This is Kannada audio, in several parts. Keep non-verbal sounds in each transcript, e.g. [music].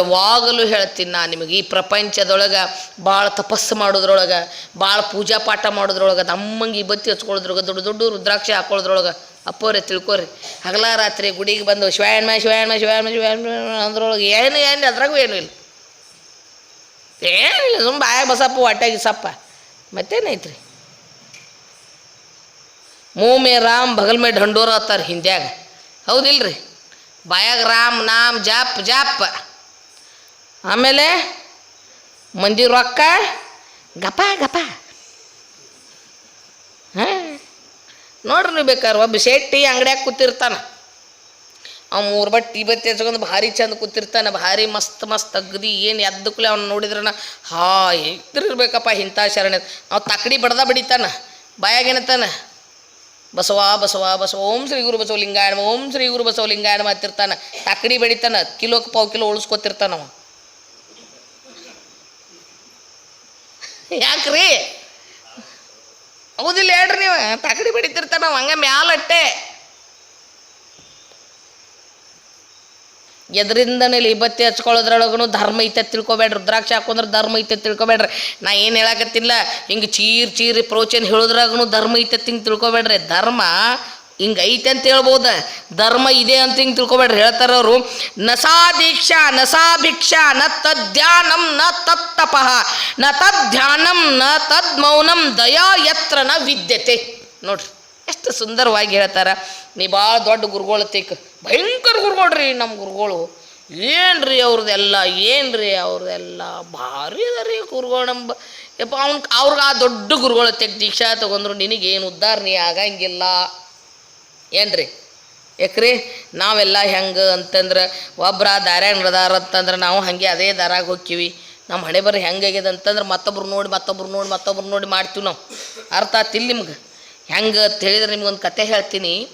ಯಾವಾಗಲೂ ಹೇಳ್ತೀನಿ ನಾನು ನಿಮಗೆ, ಈ ಪ್ರಪಂಚದೊಳಗೆ ಭಾಳ ತಪಸ್ಸು ಮಾಡೋದ್ರೊಳಗೆ ಭಾಳ ಪೂಜಾ ಪಾಠ ಮಾಡೋದ್ರೊಳಗೆ, ನಮ್ಮಂಗೆ ಈ ಬತ್ತಿ ಹಚ್ಕೊಳ್ಳೋದ್ರೊಳಗೆ, ದೊಡ್ಡ ದೊಡ್ಡ ರುದ್ರಾಕ್ಷಿ ಹಾಕೊಳ್ಳೋದ್ರೊಳಗೆ, ಅಪ್ಪೋರೆ ತಿಳ್ಕೊರಿ. ಹಗಲ ರಾತ್ರಿ ಗುಡಿಗೆ ಬಂದು ಶಿವಾಯಣ್ಮ ಶಿವಾಯಣ್ಮ ಶಿವಾಯಣ್ಮ ಶಿವಾಯಣ್ಮ ಅಂದ್ರೊಳಗೆ ಏನು ಏನು, ಅದ್ರಾಗೂ ಏನೂ ಇಲ್ಲ. ಏನಿಲ್ಲ ತುಂಬ ಆಯ ಬಸಪ್ಪ ಒಟ್ಟಾಗಿ ಸಪ್ಪ ಮತ್ತೇನೈತ್ರಿ? ಮೂಮೆ ರಾಮ್ ಬಗಲ್ ಮೇ ಢಂಡೋರ ಹತ್ತಾರ ಹಿಂದ್ಯಾಗ. ಹೌದಿಲ್ರಿ? ಬಾಯಾಗ ರಾಮ್, ನಾಮ್, ಜಾಪ್ ಜಾಪ್. ಆಮೇಲೆ ಮಂದಿ ರೊಕ್ಕ, ಗಪ ಗಪ. ಹಾಂ. ನೋಡ್ರಿ ನೀವು ಬೇಕಾದ್ರೆ ಒಬ್ಬ ಶೆಟ್ಟಿ ಅಂಗಡ್ಯಾಗ ಕೂತಿರ್ತಾನ. ಅವ ಮೂರು ಬಟ್ಟೆ ಬತ್ತಿ ಹಚ್ಕೊಂಡು ಭಾರಿ ಚಂದ ಕೂತಿರ್ತಾನೆ, ಭಾರಿ ಮಸ್ತ್ ಮಸ್ತ್ ಅಗ್ದಿ ಏನು ಎದ್ದಕ್ಕೂಲೆ ಅವ್ನು ನೋಡಿದ್ರನ, ಹಾ ಇರ್ಬೇಕಪ್ಪ ಇಂಥ ಶರಣ. ಅವ್ನು ತಕಡಿ ಬಡ್ದ ಬಡಿತಾನ ಬಾಯಾಗೇನತಾನ ಬಸವ ಬಸವ ಬಸವ, ಓಂ ಶ್ರೀ ಗುರು ಬಸವ ಲಿಂಗಾಯಣ ಓಂ ಶ್ರೀ ಗುರು ಬಸವ ಲಿಂಗಾಯಣ ಮಾತಿರ್ತಾನೆ ತಕಡಿ ಬಡಿತಾನ ಕಿಲೋಕ್ಕೆ ಪಾವು ಕಿಲೋ ಉಳಿಸ್ಕೊತಿರ್ತಾನ ಅವ. ಯಾಕ್ರಿ? ಹೌದಿಲ್ಲ ಹೇಳ್ರಿ ನೀವು. ತಕಡಿ ಬಡಿತಿರ್ತಾನ ಅವ ಹಂಗೆ ಮ್ಯಾಲಟ್ಟೆ. ಎದರಿಂದನೇ ಇಬ್ಬತ್ತಿ ಹಚ್ಕೊಳ್ಳೋದ್ರೊಳಗೂ ಧರ್ಮ ಐತೆ ತಿಳ್ಕೊಬೇಡ್ರಿ. ರುದ್ರಾಕ್ಷಿ ಹಾಕೊಂಡ್ರೆ ಧರ್ಮ ಐತೆ ತಿಳ್ಕೊಬೇಡ್ರಿ. ನಾ ಏನು ಹೇಳಕತ್ತಿಲ್ಲ, ಹಿಂಗೆ ಚೀರ್ ಚೀರಿ ಪ್ರೋಚನ್ ಹೇಳೋದ್ರಾಗೂ ಧರ್ಮ ಐತೆ ಹಿಂಗೆ ತಿಳ್ಕೊಬೇಡ್ರಿ. ಧರ್ಮ ಹಿಂಗೆ ಅಂತ ಹೇಳ್ಬೋದು. ಧರ್ಮ ಇದೆ ಅಂತ ಹಿಂಗೆ ತಿಳ್ಕೊಬೇಡ್ರಿ. ಹೇಳ್ತಾರ ಅವರು, ನಸಾ ದೀಕ್ಷಾ, ನಸಾ ಭಿಕ್ಷಾ, ನ ತದ್ಧ್ಯಾನಂ ನ ತತ್ತಪಃ ನ ತದ್ಧ್ಯಾನಂ ನ ತದ್ ಮೌನಂ, ದಯಾ ಯತ್ರ ನ ವಿದ್ಯತೆ. ನೋಡ್ರಿ, ಎಷ್ಟು ಸುಂದರವಾಗಿ ಹೇಳ್ತಾರ. ನೀ ಭಾಳ ದೊಡ್ಡ ಗುರುಗಳು ತಿಕ್. ಭಯಂಕರ ಗುರುಗಳ್ರಿ ನಮ್ಮ ಗುರುಗಳು. ಏನ್ರಿ ಅವ್ರದ್ದೆಲ್ಲ ಏನ್ರಿ ಅವ್ರದ್ದೆಲ್ಲ ಭಾರಿ ಅದ ರೀ ಗುರುಗಳು ನಮ್ಮ ಯಪ್ಪ, ಅವ್ನ, ಅವ್ರಿಗೆ ಆ ದೊಡ್ಡ ಗುರುಗಳು ತೆಗ್ ದೀಕ್ಷಾ ತಗೊಂಡ್ರು ನಿನಗೇನು ಏನು ನೀ ಆಗಂಗಿಲ್ಲ. ಏನ್ರಿ? ಯಾಕ್ರಿ ನಾವೆಲ್ಲ ಹೆಂಗೆ ಅಂತಂದ್ರೆ ಒಬ್ಬರ ದಾರ್ಯಾಗ ನಡೆದಾರ ಅಂತಂದ್ರೆ ನಾವು ಹಾಗೆ ಅದೇ ದಾರಾಗ ಹೋಗ್ತೀವಿ ನಮ್ಮ ಹಣೆ ಬರ್ರಿ ಹೆಂಗಾಗ್ಯದ ಅಂತಂದ್ರೆ ಮತ್ತೊಬ್ರು ನೋಡಿ ಮತ್ತೊಬ್ರು ನೋಡಿ ಮತ್ತೊಬ್ರು ನೋಡಿ ಮಾಡ್ತೀವಿ ನಾವು. ಅರ್ಥ ಆತಿಲ್ ನಿಮ್ಗೆ? ಹೆಂಗೆ ಅಂತ ಹೇಳಿದ್ರೆ ನಿಮ್ಗೊಂದು ಕತೆ ಹೇಳ್ತೀನಿ.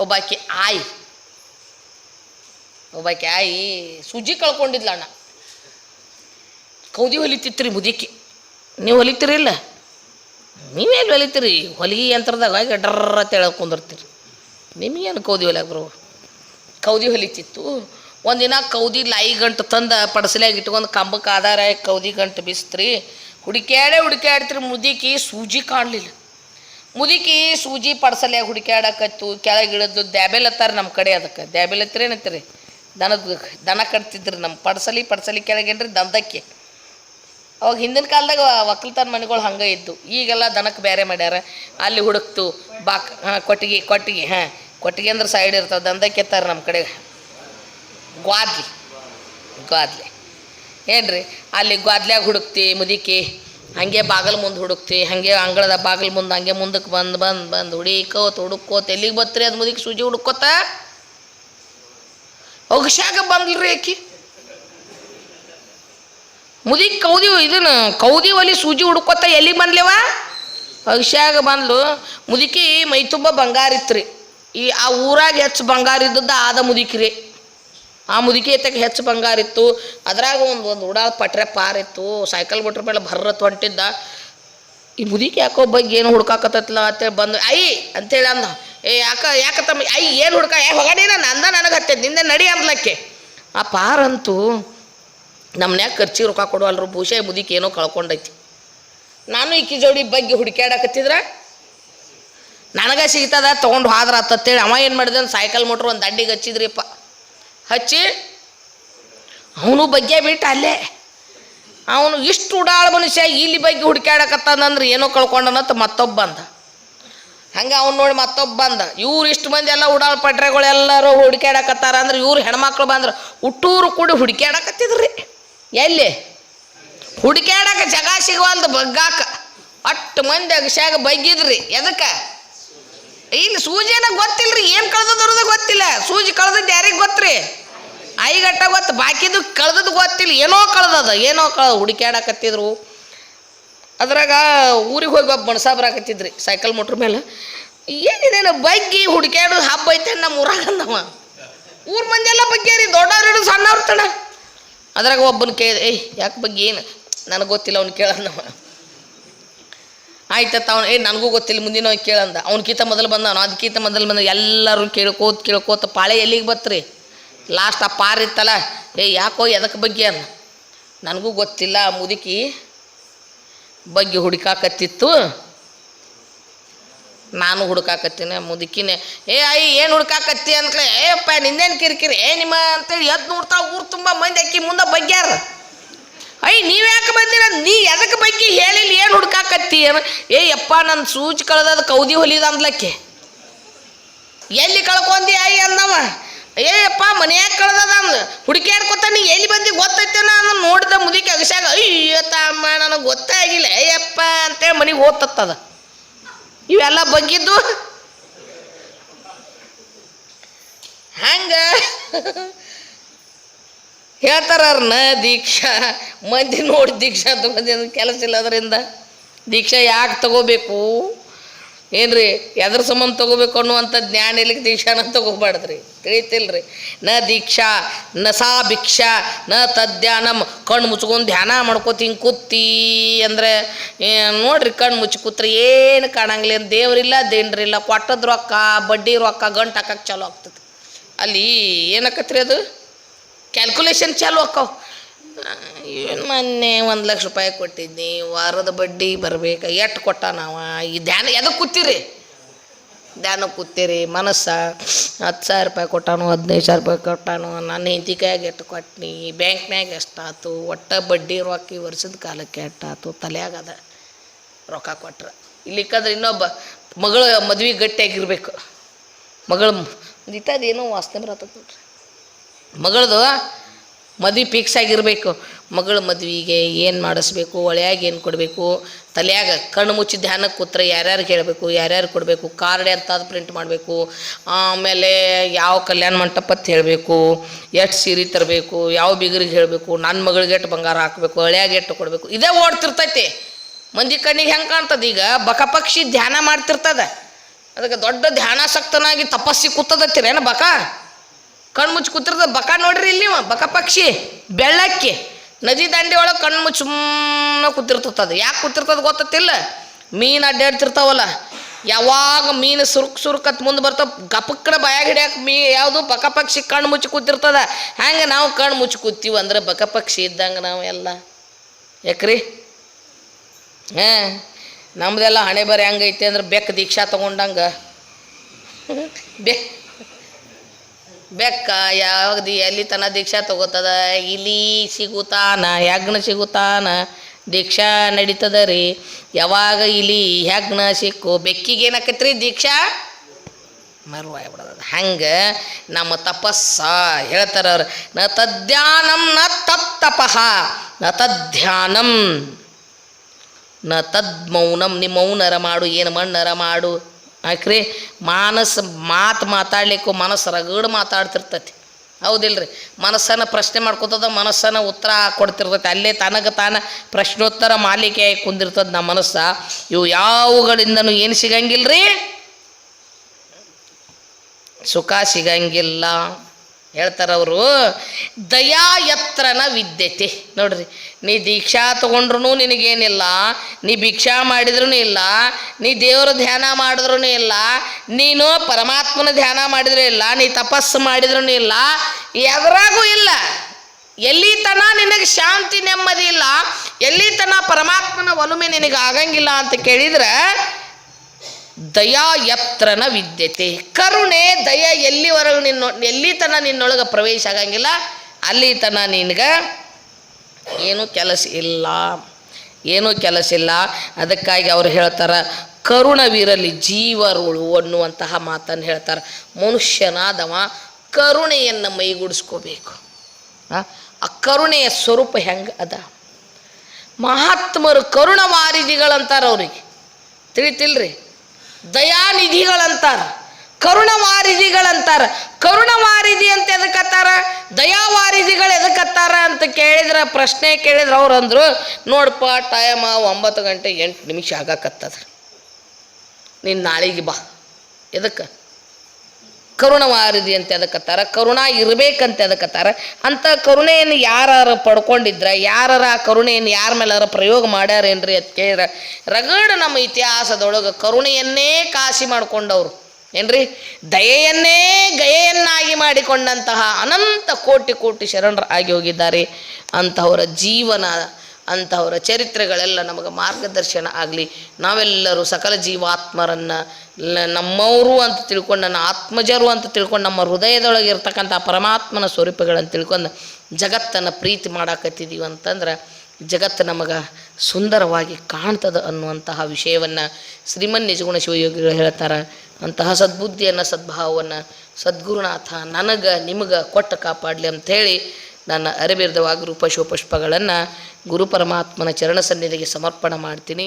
ಒಬ್ಬಾಕಿ ಆಯಿ ಒಬ್ಬಾಕಿ ಆಯಿ ಸುಜಿ ಕಳ್ಕೊಂಡಿದ್ಲ ಅಣ್ಣ. ಕೌದಿ ರೀ ಮುದಿಕಿ ನೀವು ಹೊಲಿತೀರಿಲ್ಲ ನೀವೇನು ಹೊಲಿತೀರಿ ಹೊಲಿಗೆ ಯಂತ್ರದಾಗ ಹೋಗಿ ಡರ್ರ ತೆಳ ಕುಂದಿರ್ತೀರಿ. ನಿಮಗೇನು ಕೌದಿ ಹೊಲಿಯಾಗ ಕೌದಿ ಹೊಲಿತಿತ್ತು ಒಂದಿನ ಕೌದಿ ಲಾಯಿ ಗಂಟು ತಂದು ಪಡಸಲ್ಯಾಗ ಇಟ್ಕೊಂಡು ಕಂಬಕ್ಕೆ ಆಧಾರ ಕೌದಿ ಗಂಟು ಬಿಸ್ತ್ರಿ. ಹುಡುಕ್ಯಾಡೇ ಹುಡುಕ್ಯಾಡ್ತೀರಿ ಮುದಿಕಿ ಸೂಜಿ ಕಾಣಲಿಲ್ಲ. ಮುದಿಕಿ ಸೂಜಿ ಪಡ್ಸಲ್ಯಾಗ ಹುಡುಕ್ಯಾಡಕತ್ತು. ಕೆಳಗಿಳಿದು ದ್ಯಾಬೆಲತ್ತಾರೆ ನಮ್ಮ ಕಡೆ ಅದಕ್ಕೆ. ದ್ಯಾಬೇಲ್ ಹತ್ತಿರ ಏನತ್ತೀರಿ ದನದ ದನ ಕಟ್ತಿದ್ರಿ ನಮ್ಮ ಪಡ್ಸಲಿ ಪಡ್ಸಲಿ ಕೆಳಗೇನ್ರಿ ದಂದಕ್ಕೆ ಅವಾಗ ಹಿಂದಿನ ಕಾಲದಾಗ ಒಕ್ಕಲ್ತನ ಮನೆಗಳು ಹಂಗೆ ಇದ್ದು. ಈಗೆಲ್ಲ ದನಕ್ಕೆ ಬೇರೆ ಮಾಡ್ಯಾರ. ಅಲ್ಲಿ ಹುಡುಕ್ತು, ಬಾಕ್, ಹಾಂ, ಕೊಟ್ಟಿಗೆ ಕೊಟ್ಟಿಗೆ, ಹಾಂ, ಕೊಟ್ಟಿಗೆ ಅಂದ್ರೆ ಸೈಡ್ ಇರ್ತವೆ ದಂದಕ್ಕೆ ಕೆತ್ತಾರೆ ನಮ್ಮ ಕಡೆ ಗ್ವಾದ್ಲಿ ಗ್ವಾದ್ಲಿ. ಏನ್ರಿ? ಅಲ್ಲಿ ಗ್ವಾದ್ಲ್ಯಾಗ ಹುಡುಕ್ತಿ, ಮುದಿಕಿ, ಹಂಗೆ ಬಾಗಲ್ ಮುಂದೆ ಹುಡುಕ್ತಿ, ಹಾಗೆ ಅಂಗಳದ ಬಾಗಲ್ ಮುಂದೆ, ಹಂಗೆ ಮುಂದಕ್ಕೆ ಬಂದು ಬಂದು ಬಂದು, ಹುಡುಕೋತ ಹುಡುಕೋತ ಎಲ್ಲಿಗೆ ಬತ್ರಿ ಅದು ಮುದಿಕ್ ಸೂಜಿ ಹುಡುಕೋತ ಒಗ್ಸಾಗ ರೀ ಆಕಿ. ಮುದಿಕ್ ಕೌದಿ ಇದನ್ನು ಕೌದಿ ಒಲಿ ಸೂಜಿ ಹುಡುಕೋತ ಎಲ್ಲಿಗೆ ಬಂದ್ಲೇವ? ಅಗ್ಸ್ಯಾಗ ಬಂದ್ಲು. ಮುದುಕಿ ಮೈ ತುಂಬ ಬಂಗಾರ ಇತ್ತು ಈ ಆ ಊರಾಗ ಹೆಚ್ಚು ಬಂಗಾರ ಇದ್ದದ್ದು ಆದ ಮುದುಕಿರಿ ಆ ಮುದುಕಿ ಎತ್ತಕ್ಕೆ ಹೆಚ್ಚು ಬಂಗಾರ ಇತ್ತು. ಅದ್ರಾಗ ಒಂದು ಒಂದು ಉಡಾದ ಪಟ್ರೆ ಪಾರಿತ್ತು ಸೈಕಲ್ ಬಿಟ್ರ ಮೇಲೆ ಭರ್ರತ್ ಹೊಂಟಿದ್ದ. ಈ ಮುದುಕಿ ಯಾಕೋ ಬಗ್ಗೆ ಏನು ಹುಡ್ಕಾಕತ್ತಲ್ಲ ಅಂತೇಳಿ ಬಂದು, ಐ! ಅಂತೇಳಿ ಅಂದ. ಏ, ಯಾಕ ಯಾಕ ತಮ್ಮ, ಐ, ಏನು ಹುಡ್ಕ? ಏ ಹೊಗಡೇನ ನಂದ ನನಗೆ ಹತ್ತೈತೆ. ನಿಂದೆ ನಡಿ ಅಂದ್ಲಕ್ಕೆ. ಆ ಪಾರಂತೂ ನಮ್ಮನ್ಯಾಗ ಖರ್ಚಿಗೆ ರೊಕ್ಕ ಕೊಡುವಲ್ರು ಭೂಷೆ ಮುದಿಕ್ ಏನೋ ಕಳ್ಕೊಂಡೈತಿ. ನಾನು ಈಕಿ ಜೋಡಿ ಬಗ್ಗೆ ಹುಡುಕ್ಯಾಡಕತ್ತಿದ್ರ? ನನಗೆ ಸಿಗ್ತದ, ತೊಗೊಂಡು ಹೋದ್ರ ಆತತ್ತೇಳಿ ಅವ ಏನು ಮಾಡಿದ? ಸೈಕಲ್ ಮೋಟ್ರ್ ಒಂದು ದಂಡಿಗೆ ಹಚ್ಚಿದ್ರಿಪ್ಪ. ಹಚ್ಚಿ ಅವನು ಬಗ್ಗೆ ಬಿಟ್ಟು ಅಲ್ಲೇ. ಅವನು ಇಷ್ಟು ಉಡಾಳ ಮನುಷ್ಯ, ಇಲ್ಲಿ ಬಗ್ಗೆ ಹುಡುಕ್ಯಾಡಕತ್ತಂದ್ರೆ ಏನೋ ಕಳ್ಕೊಂಡನಂತ ಮತ್ತೊಬ್ಬ ಬಂದ ಹಂಗೆ ಅವ್ನು ನೋಡಿ ಮತ್ತೊಬ್ಬ ಬಂದ ಇವ್ರು ಇಷ್ಟು ಮಂದಿ ಎಲ್ಲ ಉಡಾಳ ಪಟ್ರೆಗಳೆಲ್ಲರೂ ಹುಡುಕ್ಯಾಡಕತ್ತಾರ ಅಂದ್ರೆ ಇವ್ರು ಹೆಣ್ಮಕ್ಳು ಬಂದ್ರೆ ಹುಟ್ಟೂರು ಕೂಡಿ ಹುಡುಕ್ಯಾಡಕತ್ತಿದ್ರಿ. ಎಲ್ಲಿ? ಹುಡುಕ್ಯಾಡಕ ಜಗ ಸಿಗವಲ್ದು ಬಗ್ಗಾಕ. ಅಷ್ಟು ಮಂದಿ ಅಗಸ್ಯಾಗ ಬಗ್ಗಿದ್ರಿ ಎದಕ್ಕೆ? ಇಲ್ಲಿ ಸೂಜಿನ ಗೊತ್ತಿಲ್ರಿ, ಏನು ಕಳ್ದದ ಗೊತ್ತಿಲ್ಲ. ಸೂಜಿ ಕಳ್ದದ್ದು ಯಾರಿಗೆ ಗೊತ್ತ್ರಿ? ಐಗಟ್ಟ ಗೊತ್ತು, ಬಾಕಿದು ಕಳ್ದದ್ದು ಗೊತ್ತಿಲ್ಲ. ಏನೋ ಕಳ್ದದ, ಏನೋ ಕಳ ಹುಡುಕ್ಯಾಡಕತ್ತಿದ್ರು. ಅದ್ರಾಗ ಊರಿಗೆ ಹೋಗಿ ಒಬ್ಬ ಬಣಸಾಬ್ರಾಕತ್ತಿದ್ರಿ ಸೈಕಲ್ ಮೋಟ್ರ್ ಮೇಲೆ ಏನಿದೇನು, ಬಗ್ಗಿ ಹುಡುಕ್ಯಾಡೋದು ಹಬ್ಬ ಐತೆ ನಮ್ಮ ಊರಾಗ ಅಂದವ. ಊರ ಮಂದಿ ಎಲ್ಲ ಬಗ್ಗ್ಯಾರಿ, ದೊಡ್ಡವ್ರು ಹಿಡಿದು ಸಣ್ಣವ್ರು ತಡ. ಅದ್ರಾಗ ಒಬ್ಬನ ಕೇಳಿದೆ, ಏಯ್, ಯಾಕೆ ಬಗ್ಗೆ ಏನು? ನನಗೆ ಗೊತ್ತಿಲ್ಲ, ಅವ್ನು ಕೇಳಂದವ ಆಯ್ತತ್ತ ಅವ್ನು ಏ ನನಗೂ ಗೊತ್ತಿಲ್ಲ, ಮುಂದಿನ ಕೇಳಂದ. ಅವ್ನಕಿಂತ ಮೊದಲು ಬಂದ ಅವ್ನು ಅದಕ್ಕಿಂತ ಮೊದಲು ಬಂದ. ಎಲ್ಲರೂ ಕೇಳ್ಕೋತ ಕೇಳ್ಕೋತ, ಪಾಳೆ ಎಲ್ಲಿಗೆ ಬತ್ರಿ? ಲಾಸ್ಟ್ ಆ ಪಾರ್ ಇತ್ತಲ್ಲ. ಏ ಯಾಕೋ ಎದಕ್ಕೆ ಬಗ್ಗೆ? ಅನ್ನ. ನನಗೂ ಗೊತ್ತಿಲ್ಲ, ಮುದುಕಿ, ಬಗ್ಗೆ ಹುಡುಕಾಕತ್ತಿತ್ತು. ನಾನು ಹುಡುಕಾಕತ್ತೀನಿ, ಮುದುಕಿನೇ. ಏ ಅಯ್ಯ ಏನು ಹುಡುಕಾಕತ್ತಿ ಅಂತಲೇ ಏಪ್ಪ ನಿಂದೇನು ಕಿರಿಕಿರಿ? ಏ, ನಿಮ್ಮ ಅಂತೇಳಿ ಎದ್ದು ನೋಡ್ತಾ ಊರು ತುಂಬ ಮಂದಿ ಅಕ್ಕಿ ಮುಂದೆ ಬಗ್ಗ್ಯಾರ. ಅಯ್ಯ ನೀವು ಯಾಕೆ ಬಂದಿರ? ನೀ ಎದಕ್ಕೆ ಬಗ್ಗೆ ಹೇಳಿಲ್ಲ ಏನು ಹುಡುಕಾಕತ್ತಿ ಏನು? ಏ, ಅಪ್ಪ ನನ್ನ ಸೂಜ್ ಕಳೆದದ ಕೌದಿ ಹೊಲಿದ ಅಂದ್ಲಕ್ಕೆ. ಎಲ್ಲಿ ಕಳ್ಕೊಂಡಿ ಅಯ್ಯ ಅಂದವ? ಏಯಪ್ಪ ಮನ್ಯಾಗ ಕಳ್ದದ ಅಂದ. ಹುಡುಕ್ಯಾಡ್ಕೊತ ನೀ ಎಲ್ಲಿ ಬಂದಿ ಗೊತ್ತೈತೆ ನಾನು ನೋಡಿದ ಮುದಿಕೆ ಅಗಸಾಗ ಅಯ್ಯೋ ತಮ್ಮ, ನನಗೆ ಗೊತ್ತಾಗಿಲ್ಲ. ಅಯ್ಯಪ್ಪ ಅಂತೇಳಿ ಮನೆಗೆ ಓದ್ತತ್ತದ ಇವೆಲ್ಲ ಬಗ್ಗಿದ್ದು? ಹಂಗ? ಹೇಳ್ತಾರನ್ನ ದೀಕ್ಷಾ. ಮಂದಿ ನೋಡಿ ದೀಕ್ಷಾ ಮಂದಿ ಕೆಲಸ ಇಲ್ಲ ಅದರಿಂದ ದೀಕ್ಷಾ ಯಾಕೆ ತಗೋಬೇಕು? ಏನ್ರಿ, ಎದ್ರ ಸಂಬಂಧ ತಗೋಬೇಕು ಅನ್ನುವಂಥ ಜ್ಞಾನ ಇಲ್ಲಿಗೆ ದೀಕ್ಷಾನ ತಗೋಬಾರ್ದ್ರಿ ತಿಳಿತಿಲ್ರಿ. ನ ದೀಕ್ಷಾ, ನ ಸಾ ಭಿಕ್ಷಾ, ನ ತದ್ಯಾನಂ, ಕಣ್ಣು ಮುಚ್ಕೊಂಡು ಧ್ಯಾನ ಮಾಡ್ಕೋತ ಹಿಂಗೆ ಕೂತಿ ಅಂದರೆ ನೋಡ್ರಿ ಕಣ್ಣು ಮುಚ್ಚಿ ಕೂತ್ರೆ ಏನು ಕಾಣಂಗಿಲ್ಲ. ಏನು ದೇವ್ರಿಲ್ಲ ದೇನ್ರಿಲ್ಲ ಕೊಟ್ಟದ ರೊಕ್ಕ, ಬಡ್ಡಿ ರೊಕ್ಕ, ಗಂಟು ಹಾಕಕ್ಕೆ ಚಾಲು ಆಗ್ತದೆ. ಅಲ್ಲಿ ಏನಾಕತ್ರಿ ಅದು? ಕ್ಯಾಲ್ಕುಲೇಷನ್ ಚಾಲು ಆಕ್ಕವು ಏನು ಮೊನ್ನೆ ಒಂದು ಲಕ್ಷ ರೂಪಾಯಿ ಕೊಟ್ಟಿದ್ನಿ, ವಾರದ ಬಡ್ಡಿ ಬರ್ಬೇಕು ಎಷ್ಟು ಕೊಟ್ಟ ನಾವು? ಈ ಧ್ಯಾನ ಎದಕ್ಕೆ ಕೂತೀರಿ? ಧ್ಯಾನ ಕೂತೀರಿ, ಮನಸ್ಸ ಹತ್ತು ಸಾವಿರ ರೂಪಾಯಿ ಕೊಟ್ಟಾನು, ಹದಿನೈದು ಸಾವಿರ ರೂಪಾಯಿ ಕೊಟ್ಟಾನು, ನನ್ನ ಹೆಂಡತಿ ಕೈಯಾಗ ಎಷ್ಟು ಕೊಟ್ನಿ ಬ್ಯಾಂಕ್ನ್ಯಾಗ ಎಷ್ಟಾಯ್ತು ಒಟ್ಟ ಬಡ್ಡಿ ರೊಕ್ಕ ವರ್ಷದ ಕಾಲಕ್ಕೆ ಎಷ್ಟಾಯ್ತು ತಲೆಯಾಗ ಅದ, ರೊಕ್ಕ ಕೊಟ್ರೆ. ಇಲ್ಲಿಕ್ಕಂದ್ರೆ ಇನ್ನೊಬ್ಬ ಮಗಳ ಮದ್ವೆ ಗಟ್ಟಿಯಾಗಿರ್ಬೇಕು. ಮಗಳ ಇತ್ತದೇನೋ ವಾಸನೆ ಬರತ್ತ ನೋಡ್ರಿ. ಮಗಳದು ಮದ್ವೆ ಫಿಕ್ಸ್ ಆಗಿರಬೇಕು ಮಗಳ ಮದುವೆಗೆ ಏನು ಮಾಡಿಸ್ಬೇಕು ಒಳ್ಯಾಗ ಏನು ಕೊಡಬೇಕು, ತಲೆಯಾಗ ಕಣ್ಣು ಮುಚ್ಚಿ ಧ್ಯಾನಕ್ಕೆ ಕೂತ್ರೆ ಯಾರ್ಯಾರು ಹೇಳಬೇಕು ಯಾರ್ಯಾರು ಕೊಡಬೇಕು, ಕಾರ್ಡ್ ಎಂಥದ್ದು ಪ್ರಿಂಟ್ ಮಾಡಬೇಕು, ಆಮೇಲೆ ಯಾವ ಕಲ್ಯಾಣ ಮಂಟಪ ಅಂತ ಹೇಳಬೇಕು ಎಷ್ಟು ಸೀರೆ ತರಬೇಕು, ಯಾವ ಬಿಗರಿಗೆ ಹೇಳಬೇಕು ನನ್ನ ಮಗಳಿಗೆ ಎಷ್ಟು ಬಂಗಾರ ಹಾಕಬೇಕು ಒಳ್ಯಾಗ ಎಷ್ಟು ಕೊಡಬೇಕು, ಇದೇ ಓಡ್ತಿರ್ತೈತಿ. ಮಂದಿ ಕಣ್ಣಿಗೆ ಹೆಂಗೆ ಕಾಣ್ತದೆ ಈಗ? ಬಕಪಕ್ಷಿ ಧ್ಯಾನ ಮಾಡ್ತಿರ್ತದ. ಅದಕ್ಕೆ ದೊಡ್ಡ ಧ್ಯಾನಾಸಕ್ತನಾಗಿ ತಪಸ್ಸಿ ಕೂತದತ್ತಿರೇನು ಬಕ? ಕಣ್ಣು ಮುಚ್ಚಿ ಕೂತಿರ್ತದ ಬಕ ನೋಡ್ರಿ ಇಲ್ಲಿ ಬಕ ಪಕ್ಷಿ, ಬೆಳ್ಳಕ್ಕಿ. ನದಿ ದಂಡೆ ಒಳಗೆ ಕಣ್ಣು ಮುಚ್ಚಿ ಸುಮ್ಮನೆ ಕೂತಿರ್ತದ ಯಾಕೆ ಕೂತಿರ್ತದ ಗೊತ್ತಿಲ್ಲ ಮೀನು ಅಡ್ಡಾಡ್ತಿರ್ತಾವಲ್ಲ. ಯಾವಾಗ ಮೀನು ಸುರುಕ್ ಸುರುಕತ್ ಮುಂದೆ ಬರ್ತಾವ ಗಪಕ್ಕನ ಬಾಯಾಗ ಹಿಡಿಯಕ್ಕೆ ಮೀ ಯಾವುದು ಬಕ ಪಕ್ಷಿ ಕಣ್ಣು ಮುಚ್ಚಿ ಕೂತಿರ್ತದ. ಹಂಗೆ ನಾವು ಕಣ್ಣು ಮುಚ್ಚಿ ಕೂತೀವಿ ಅಂದ್ರೆ ಬಕ ಪಕ್ಷಿ ಇದ್ದಂಗೆ ನಾವು ಎಲ್ಲ ಯಾಕ್ರಿ? ಹಾಂ, ನಮ್ದೆಲ್ಲ ಹಣೆ ಬರ ಹೆಂಗೈತೆ ಅಂದ್ರೆ ಬೆಕ್ಕ ದೀಕ್ಷಾ ತಗೊಂಡಂಗೆ. [laughs] ಬೆ ಬೆಕ್ಕ ಯಾವಾಗ ಎಲ್ಲಿ ತನ ದೀಕ್ಷಾ ತಗೋತದ? ಇಲಿ ಸಿಗುತ್ತಾನ ಯಜ್ಞ ಸಿಗುತ್ತಾನ ದೀಕ್ಷಾ ನಡೀತದ ರೀ. ಯಾವಾಗ ಇಲಿ ಯಜ್ಞ ಸಿಕ್ಕು? ಬೆಕ್ಕಿಗೆ ಏನಾಕತ್ರಿ ದೀಕ್ಷಾ? ಮರ್ವಾಯ್ಬಿಡದ. ಹಂಗೆ ನಮ್ಮ ತಪಸ್ಸ ಹೇಳ್ತಾರ ಅವ್ರು. ನ ತದ್ಯಾನಂ ನ ತತ್ತಪಃ ನ ತದ್ಧ್ಯಾನಂ ನ ತದ್ ಮೌನಂ ನಿಮ್ಮ ಮೌನರ ಮಾಡು, ಏನು ಮಣ್ಣರ ಮಾಡು. ಯಾಕ್ರಿ ಮಾನಸ್ ಮಾತು ಮಾತಾಡ್ಲಿಕ್ಕೂ ಮನಸ್ಸು ರಗಡ್ ಮಾತಾಡ್ತಿರ್ತೈತಿ. ಹೌದಿಲ್ರಿ? ಮನಸ್ಸನ್ನು ಪ್ರಶ್ನೆ ಮಾಡ್ಕೊತದ, ಮನಸ್ಸನ್ನು ಉತ್ತರ ಕೊಡ್ತಿರ್ತೈತಿ. ಅಲ್ಲೇ ತನಗೆ ತಾನ ಪ್ರಶ್ನೋತ್ತರ ಮಾಲಿಕೆಯಾಗಿ ಕುಂದಿರ್ತದ ನಮ್ಮ ಮನಸ್ಸ. ಇವು ಯಾವುಗಳಿಂದನೂ ಏನು ಸಿಗಂಗಿಲ್ರಿ? ಸುಖ ಸಿಗಂಗಿಲ್ಲ. ಹೇಳ್ತಾರೆ ಅವರು ದಯಾ ಯತ್ರನ ವಿದ್ಯತೆ. ನೋಡ್ರಿ, ನೀ ದೀಕ್ಷಾ ತಗೊಂಡ್ರು ನಿನಗೇನಿಲ್ಲ, ನೀ ಭಿಕ್ಷಾ ಮಾಡಿದ್ರೂ ಇಲ್ಲ, ನೀ ದೇವರ ಧ್ಯಾನ ಮಾಡಿದ್ರೂ ಇಲ್ಲ, ನೀನು ಪರಮಾತ್ಮನ ಧ್ಯಾನ ಮಾಡಿದ್ರೂ ಇಲ್ಲ, ನೀ ತಪಸ್ಸು ಮಾಡಿದ್ರೂ ಇಲ್ಲ, ಎದುರಾಗೂ ಇಲ್ಲ. ಎಲ್ಲಿ ತನ ನಿನಗೆ ಶಾಂತಿ ನೆಮ್ಮದಿ ಇಲ್ಲ, ಎಲ್ಲಿ ತನ ಪರಮಾತ್ಮನ ಒಲುಮೆ ನಿನಗೆ ಆಗಂಗಿಲ್ಲ ಅಂತ ಕೇಳಿದ್ರೆ ದಯಾ ಯತ್ರನ ವಿದ್ಯತೆ. ಕರುಣೆ, ದಯ ಎಲ್ಲಿವರೆಗೂ ನಿನ್ನ ಎಲ್ಲಿ ತನ ನಿನ್ನೊಳಗೆ ಪ್ರವೇಶ ಆಗಂಗಿಲ್ಲ, ಅಲ್ಲಿ ತನ ನಿನಗೆ ಏನೂ ಕೆಲಸ ಇಲ್ಲ. ಏನೂ ಕೆಲಸ ಇಲ್ಲ. ಅದಕ್ಕಾಗಿ ಅವ್ರು ಹೇಳ್ತಾರೆ, ಕರುಣವಿರಲಿ ಜೀವರುಳು ಅನ್ನುವಂತಹ ಮಾತನ್ನು ಹೇಳ್ತಾರೆ. ಮನುಷ್ಯನಾದವ ಕರುಣೆಯನ್ನು ಮೈಗೂಡಿಸ್ಕೋಬೇಕು. ಆ ಕರುಣೆಯ ಸ್ವರೂಪ ಹೆಂಗೆ ಅದ? ಮಹಾತ್ಮರು ಕರುಣ ಕರುಣವಾರಿದಿಗಳಂತಾರೆ ಅವ್ರಿಗೆ. ತಿಳಿತಿಲ್ರಿ? ದಯಾನಿಧಿಗಳಂತಾರ, ಕರುಣವಾರಿಧಿಗಳಂತಾರ. ಕರುಣವಾರಿಧಿ ಅಂತ ಎದಕ್ಕತ್ತಾರ ದಯಾವಾರಿಧಿಗಳು ಎದಕ್ಕತ್ತಾರ ಅಂತ ಕೇಳಿದ್ರೆ ಪ್ರಶ್ನೆ ಕೇಳಿದ್ರೆ ಅವ್ರು ಅಂದರು ನೋಡಪ್ಪ ಟೈಮ ಒಂಬತ್ತು ಗಂಟೆ ಎಂಟು ನಿಮಿಷ ಆಗಕ್ಕತ್ತದ ನೀನು ನಾಳೆಗೆ ಬಾ. ಎದಕ್ಕೆ ಕರುಣವಾರಿದಿ ಅಂತ ಎದಕ್ಕತ್ತಾರ ಕರುಣ ಇರಬೇಕಂತ ಎದಕ್ಕತ್ತಾರ ಅಂತ ಕರುಣೆಯನ್ನು ಯಾರು ಪಡ್ಕೊಂಡಿದ್ರ ಯಾರ ಆ ಕರುಣೆಯನ್ನು ಯಾರ ಮೇಲಾರ ಪ್ರಯೋಗ ಮಾಡ್ಯಾರೇನ್ರಿ ಅಂತ ಕೇಳಿದ್ರೆ? ರಗಡ ನಮ್ಮ ಇತಿಹಾಸದೊಳಗೆ ಕರುಣೆಯನ್ನೇ ಕಾಸಿ ಮಾಡಿಕೊಂಡವ್ರು. ಏನ್ರಿ? ದಯೆಯನ್ನೇ ಗಯೆಯನ್ನಾಗಿ ಮಾಡಿಕೊಂಡಂತಹ ಅನಂತ ಕೋಟಿ ಕೋಟಿ ಶರಣರು ಆಗಿ ಹೋಗಿದ್ದಾರೆ ಅಂತಹವರ ಜೀವನ ಅಂತಹವರ ಚರಿತ್ರೆಗಳೆಲ್ಲ ನಮಗೆ ಮಾರ್ಗದರ್ಶನ ಆಗಲಿ. ನಾವೆಲ್ಲರೂ ಸಕಲ ಜೀವಾತ್ಮರನ್ನು ನಮ್ಮವರು ಅಂತ ತಿಳ್ಕೊಂಡು, ನನ್ನ ಆತ್ಮಜರು ಅಂತ ತಿಳ್ಕೊಂಡು, ನಮ್ಮ ಹೃದಯದೊಳಗೆ ಇರ್ತಕ್ಕಂಥ ಪರಮಾತ್ಮನ ಸ್ವರೂಪಗಳನ್ನು ತಿಳ್ಕೊಂಡು ಜಗತ್ತನ್ನು ಪ್ರೀತಿ ಮಾಡಾಕತ್ತಿದ್ದೀವಿ ಅಂತಂದ್ರೆ ಜಗತ್ತು ನಮಗೆ ಸುಂದರವಾಗಿ ಕಾಣ್ತದೆ ಅನ್ನುವಂತಹ ವಿಷಯವನ್ನು ಶ್ರೀಮನ್ ನಿಜಗುಣ ಶಿವಯೋಗಿಗಳು ಹೇಳ್ತಾರೆ. ಅಂತಹ ಸದ್ಬುದ್ಧಿಯನ್ನು, ಸದ್ಭಾವವನ್ನು, ಸದ್ಗುರುನಾಥ, ನನಗೆ, ನಿಮಗೆ ಕೊಟ್ಟು ಕಾಪಾಡಲಿ ಅಂಥೇಳಿ ನನ್ನ ಅರಿಬಿರ್ದ ವಾಗರೂಪ ಶಿವಪುಷ್ಪಗಳನ್ನು ಗುರು ಪರಮಾತ್ಮನ ಚರಣ ಸನ್ನಿಧಿಗೆ ಸಮರ್ಪಣ ಮಾಡ್ತೀನಿ.